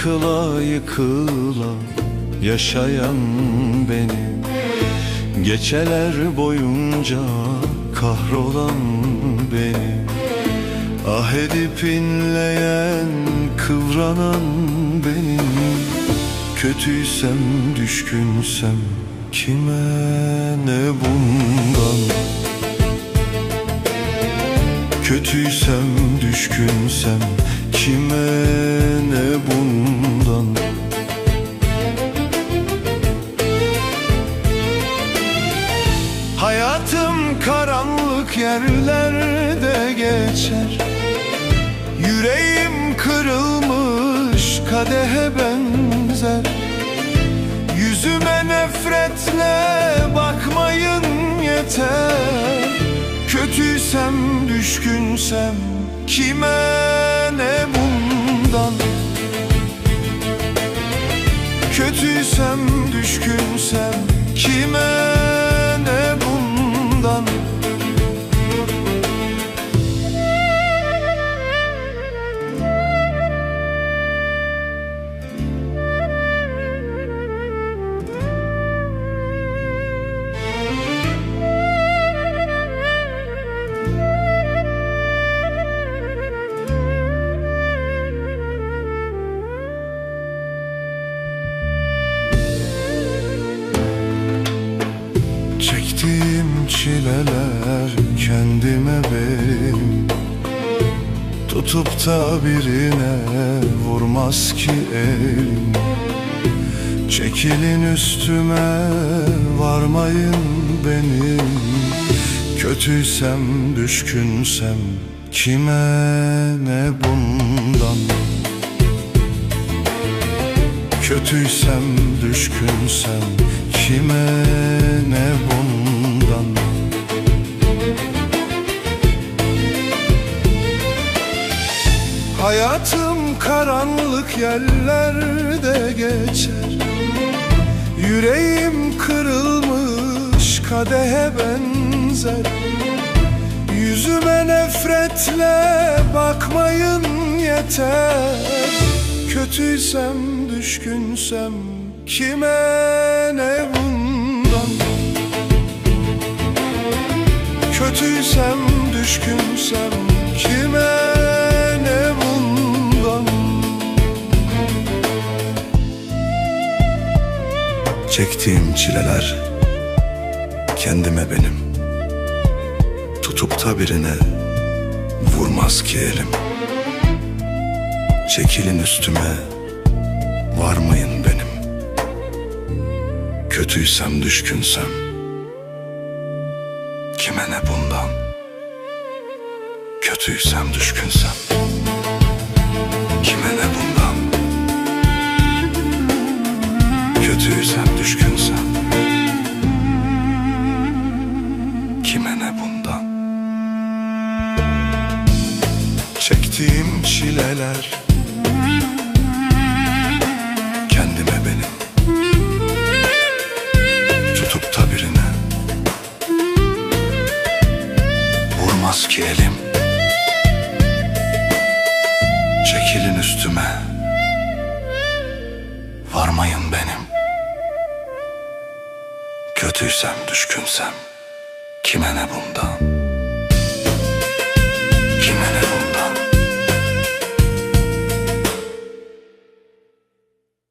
yıkıla yıkıla yaşayan benim Geceler boyunca kahrolan benim Ah edip inleyen kıvranan benim Kötüysem düşkünsem kime ne bundan? Kötüysem düşkünsem kime ne bundan yerlerde geçer. Yüreğim kırılmış kadehe benzer. Yüzüme nefretle bakmayın yeter. Kötüysem düşkünsem kime ne bundan? Kötüysem düşkünsem kime çileler kendime benim Tutup da birine vurmaz ki elim. Çekilin üstüme varmayın benim. Kötüysem düşkünsem kime ne bundan? Kötüysem düşkünsem kime ne bundan Hayatım karanlık yerlerde geçer. Yüreğim kırılmış kadehe benzer. Yüzüme nefretle bakmayın yeter. Kötüysem düşkünsem kime ne bundan? Kötüysem düşkünsem kime Çektiğim çileler kendime benim. Tutup da birine vurmaz ki elim. Çekilin üstüme varmayın benim. Kötüysem düşkünsem kime ne bundan? Kötüysem düşkünsem kime ne bundan Kötüysem düşkünsem Kime ne bundan? Çektiğim çileler Kötüysem düşkünsem Kime ne bundan